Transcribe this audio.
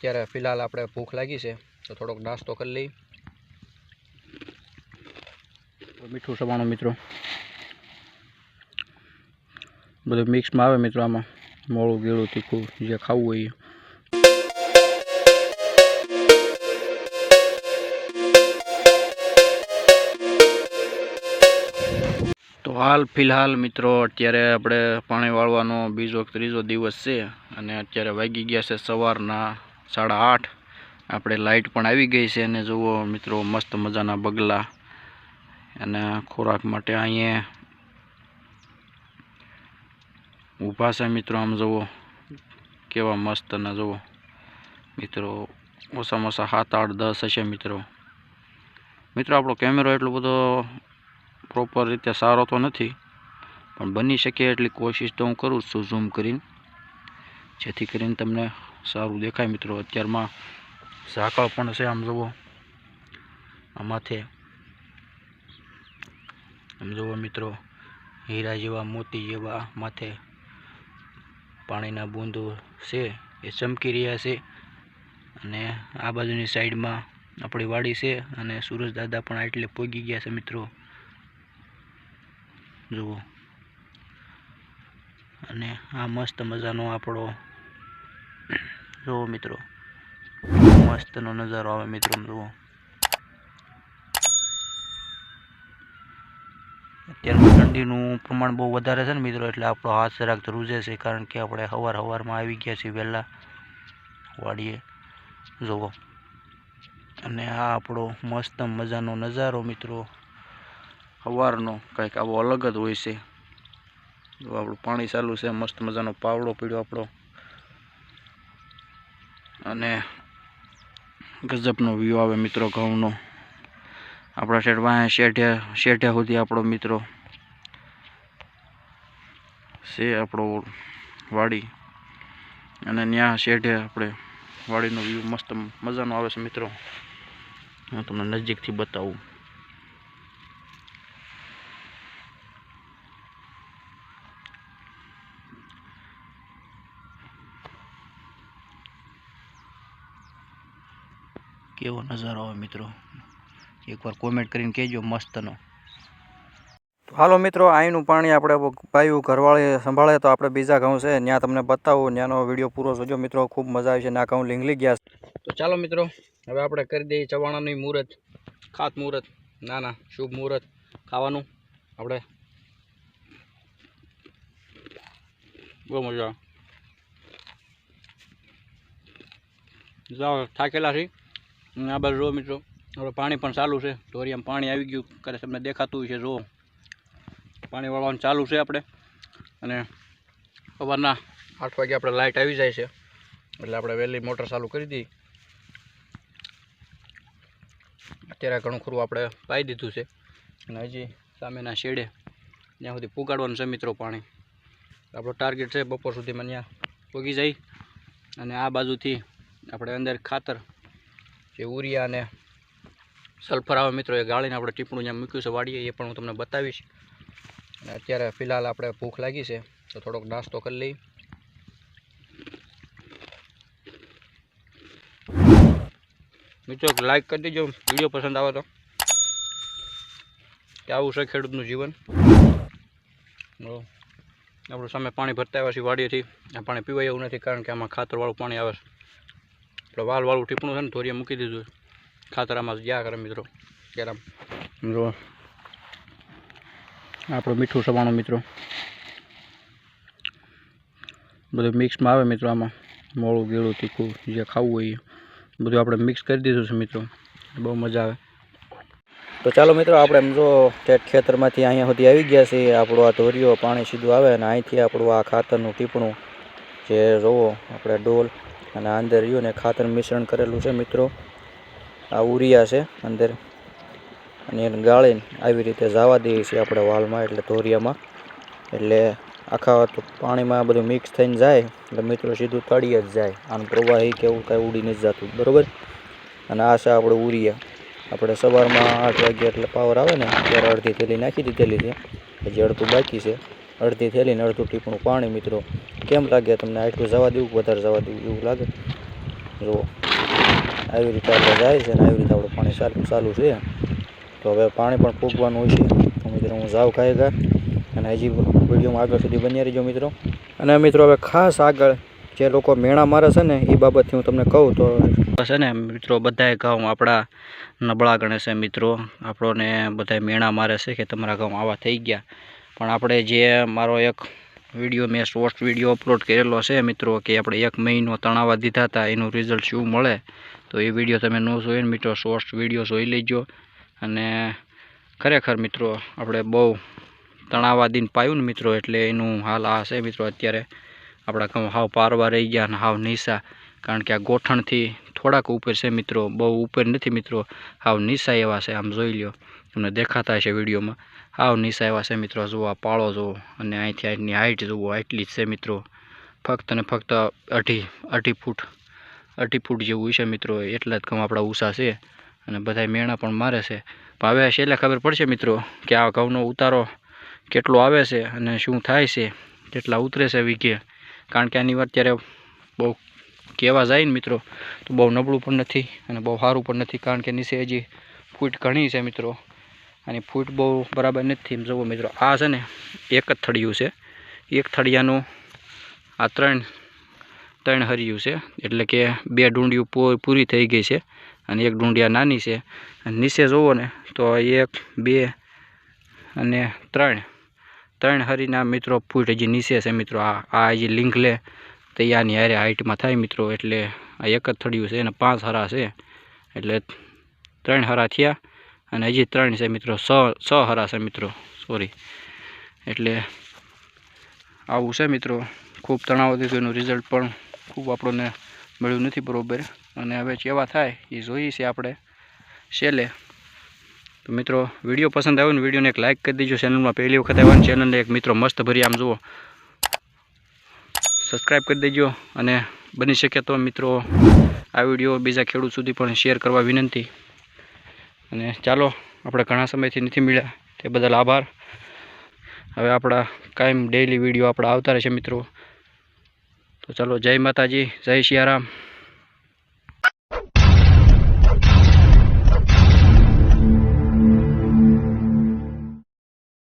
અત્યારે ફિલહાલ આપણે ભૂખ લાગી છે, તો થોડોક નાસ્તો કરી લઈ મીઠું સવાણું મિત્રો. બધું મિક્સમાં આવે મિત્રો આમાં. મોળું, ગીળું, તીખું, જે ખાવું હોય તો હાલ ફિલહાલ મિત્રો અત્યારે આપણે પાણી વાળવાનો બીજો ત્રીજો દિવસ છે, અને અત્યારે વાગી ગયા છે સવારના સાડા આઠ. આપણે લાઇટ પણ આવી ગઈ છે અને જુઓ મિત્રો, મસ્ત મજાના બગલા. અને ખોરાક માટે અહીંયા ઊભા છે મિત્રો, આમ જુઓ. કેવા મસ્ત ને જુઓ. મિત્રો, ઓછામાં ઓછા સાત આઠ દસ હશે મિત્રો. મિત્રો, આપણો કેમેરો એટલો બધો પ્રોપર રીતે સારો તો નથી, પણ બની શકે એટલી કોશિશ તો હું કરું છું ઝૂમ કરીને. જેથી કરીને તમને સારું દેખાય મિત્રો. અત્યારમાં ઝાકળ પણ છે આમ જુઓ. આ માથે આમ જુઓ મિત્રો, હીરા જેવા, મોતી જેવા માથે પાણીના બૂંદો છે. એ ચમકી રહ્યા છે અને આ બાજુની સાઈડમાં આપણી વાડી છે અને સુરજ દાદા પણ આટલે પોગી ગયા છે મિત્રો. જુઓ. અને આ મસ્ત મજાનો આપણો જુઓ મિત્રો, મસ્તનો નજારો આવે મિત્રો જુઓ. અત્યારમાં ઠંડીનું પ્રમાણ બહુ વધારે છે ને મિત્રો, એટલે આપણો હાથ જરાક ધ્રુજે છે, કારણ કે આપણે સવાર હવારમાં આવી ગયા છીએ વહેલા. વાડીએ. જુઓ. અને આ આપણો મસ્ત મજાનો નજારો મિત્રો. સવારનો કંઈક આવો અલગ જ હોય છે. જો આપણું પાણી ચાલુ છે, મસ્ત મજાનો પાવડો પીડ્યો આપણો. અને ગજબનો વ્યૂ આવે મિત્રો ઘઉંનો. આપણા શેઠ વાંહે શેઠિયા શેઠિયા સુધી આપણો મિત્રો છે આપણો વાડી. અને ત્યાં શેઠે આપણે વાડીનો વ્યૂ મસ્ત મજાનો આવે છે મિત્રો. હું તમને નજીકથી બતાવું. કેવો નજારો આવે મિત્રો? એકવાર કોમેન્ટ કરીને કહેજો મસ્તનો. હાલો મિત્રો અહીંનું પાણી આપણે પાયું ઘરવાળી સંભાળે તો આપણે બીજા ઘઉં છે ત્યાં તમને બતાવું ત્યાંનો વીડિયો પૂરો જોજો મિત્રો, ખૂબ મજા આવી છે ના ઘઉં લીંગલી ગયા તો ચાલો મિત્રો, હવે આપણે કરી દઈએ ચવાણાની મુહૂર્ત ખાત મુહૂર્ત, ના ના, શુભ મુહૂર્ત, ખાવાનું, આપણે. બહુ મજા જાઓ, થાકેલા છીએ. આ બાજુ જુઓ મિત્રો આપણે પાણી પણ ચાલુ છે. ઢોરિયામાં પાણી આવી ગયું. કરે તમને દેખાતું છે જુઓ. પાણી વાળવાનું ચાલુ છે આપણે. અને સવારના આઠ વાગે આપણે લાઇટ આવી જાય છે. એટલે આપણે વહેલી મોટર ચાલુ કરી દઈએ. અત્યારે ઘણું ખરું આપણે પાઈ દીધું છે. અને હજી સામેના શેડે ત્યાં સુધી પુગાડવાનું છે મિત્રો પાણી. આપણો ટાર્ગેટ છે બપોર સુધીમાં ત્યાં પૂગી જાય. અને આ બાજુથી આપણે અંદર ખાતર જે ઉરિયા અને સલ્ફર આવે મિત્રો, એ ગાળીને આપણે ટીપણું જ્યાં મૂક્યું છે વાડીએ, એ પણ હું તમને બતાવીશ. અને અત્યારે ફિલહાલ આપણે ભૂખ લાગી છે, તો થોડોક નાસ્તો કરી લઈ મિત્રો લાઈક કરી દેજો, વીડિયો પસંદ આવે તો. કે આવું છે ખેડૂતનું જીવન. આપણું સામે પાણી ભરતા આવ્યા છીએ વાડીએથી. આ પાણી પીવાય એવું નથી, કારણ કે આમાં ખાતરવાળું પાણી આવે છે. આપણે વાલવાળું ટીપણું છે ને ધોરીએ મૂકી દીધું ખાતરામાં ગયા કરે મિત્રો ત્યારે મિત્રો, આપણું મીઠું સવાણું મિત્રો. બધું મિક્સમાં આવે મિત્રો આમાં. મોળું, ગીળું, તીખું, જે ખાવું હોય એ. બધું આપણે મિક્સ કરી દીધું છે મિત્રો. બહુ મજા આવે. તો ચાલો મિત્રો, આપણે એમ જો ખેતરમાંથી અહીંયા સુધી આવી ગયા છીએ. આપણું આ ધોરીઓ પાણી સીધું આવે અને અહીંથી આપણું આ ખાતરનું ટીપણું જે જોવો, આપણે ડોલ અને અંદર રહ્યું ને ખાતર મિશ્રણ કરેલું છે, મિત્રો. આ ઉરિયા છે અંદર. અને એને ગાળીને આવી રીતે જવા દઈએ છીએ આપણે વાલમાં, એટલે ધોરિયામાં. એટલે આખા પાણીમાં બધું મિક્સ થઈને જાય, એટલે મિત્રો સીધું તળીએ જ જાય. આનું પ્રવાહી કે એવું કાંઈ ઉડી નથી જતું, બરાબર? અને આ છે આપણે ઉરિયા. આપણે સવારમાં આઠ વાગે એટલે પાવર આવે ને, ત્યારે અડધી થેલી નાખી દીધેલી છે. હજી અડધું બાકી છે. અડધી થેલી ને અડધું ટીપણું પાણી, મિત્રો. કેમ લાગે તમને આટલું જવા દેવું વધારે જવા દેવું? એવું લાગે? જુઓ. આવી રીતે આપણે જાય છે ને આવી રીતે આપણું પાણી ચાલુ ચાલુ છે. તો હવે પાણી પણ ફૂંકવાનું હોય છે. તો મિત્રો, હું જાઉં ખાઈ ગયા અને હજી વિડીયોમાં આગળ સુધી બન્યા રહીજો, મિત્રો. અને મિત્રો, હવે ખાસ આગળ જે લોકો મેણા મારે છે ને, એ બાબતથી હું તમને કહું તો છે ને, મિત્રો બધાએ ગામ આપણા નબળા ગણે છે, મિત્રો. આપણોને બધાએ મેણા મારે છે કે તમારા ગામ આવા થઈ ગયા. પણ આપણે જે મારો એક વીડિયો મેં શોર્ટ વીડિયો અપલોડ કરેલો છે, મિત્રો, કે આપણે એક મહિનો તણાવા દીધા હતા, એનું રિઝલ્ટ શું મળે, તો એ વીડિયો તમે ન જોઈને મિત્રો શોર્ટ વીડિયો જોઈ લેજો. અને ખરેખર મિત્રો, આપણે બહુ તણાવા દીન પાયું ને મિત્રો, એટલે એનું હાલ આ છે મિત્રો, અત્યારે આપણા હાવ પારવા રહી ગયા અને હાવ નિશા કારણ કે આ ગોઠણથી થોડાક ઉપર છે મિત્રો, બહુ ઉપર નથી મિત્રો, હાવ નિશા એવા છે, આમ જોઈ લ્યો. તમને દેખાતા હશે વિડીયોમાં. આવ નીસા એવા છે મિત્રો, જુઓ આ પાળો જુઓ, અને અહીંથી અહીંની હાઇટ જુઓ, આટલી જ છે મિત્રો. ફક્ત ને ફક્ત અઢી અઢી ફૂટ અઢી ફૂટ જેવું છે મિત્રો, એટલા જ ઘઉં આપણા ઊંચા છે, અને બધા મેણા પણ મારે છે. પણ હવે છેલ્લે ખબર પડશે મિત્રો, કે આ ઘઉંનો ઉતારો કેટલો આવે છે અને શું થાય છે, કેટલા ઉતરે છે વીઘે. કારણ કે આની વાત અત્યારે બહુ કહેવા જાય ને મિત્રો, તો બહુ નબળું પણ નથી અને બહુ સારું પણ નથી, કારણ કે નીચે હજી ફૂટ ઘણી છે મિત્રો. અને ફૂટ બહુ બરાબર નથી એમ જુઓ મિત્રો, આ છે ને એક જ થળિયું છે. એક થળિયાનું આ ત્રણ ત્રણ હરિયું છે. એટલે કે બે ડુંડિયું પૂરી થઈ ગઈ છે અને એક ડુંડિયા નાની છે. અને નીચે જુઓ ને તો એક, બે અને ત્રણ ત્રણ હરીના મિત્રો ફૂટ હજી નીચે છે મિત્રો. આ આ હજી લિંક લે તો આની હારે હાઇટમાં થાય મિત્રો. એટલે આ એક જ થળિયું છે અને પાંચ હરા છે. એટલે ત્રણ હરા થયા. અને હજી ત્રણ છે મિત્રો. છ છ હરા છે મિત્રો. સોરી એટલે આવું છે મિત્રો. ખૂબ તણાવ દીધું એનું રિઝલ્ટ પણ ખૂબ આપણને મળ્યું નથી બરોબર. અને હવે કેવા થાય એ જોઈએ છે આપણે છેલ્લે. તો મિત્રો, વીડિયો પસંદ આવ્યો ને વિડીયોને એક લાઇક કરી દેજો. ચેનલમાં પહેલી વખત આવ્યો ને ચેનલને એક મિત્રો મસ્ત ભરી આમ જુઓ. સબસ્ક્રાઈબ કરી દેજો અને બની શકે તો મિત્રો આ વીડિયો બીજા ખેડૂત સુધી પણ શેર કરવા વિનંતી. અને ચાલો, આપણે ઘણા સમયથી નથી મળ્યા, તે બદલ આભાર. હવે આપણા કાયમ ડેઈલી વીડિયો આપણા આવતા રહેશે મિત્રો. તો ચાલો, જય માતાજી, જય સિયારામ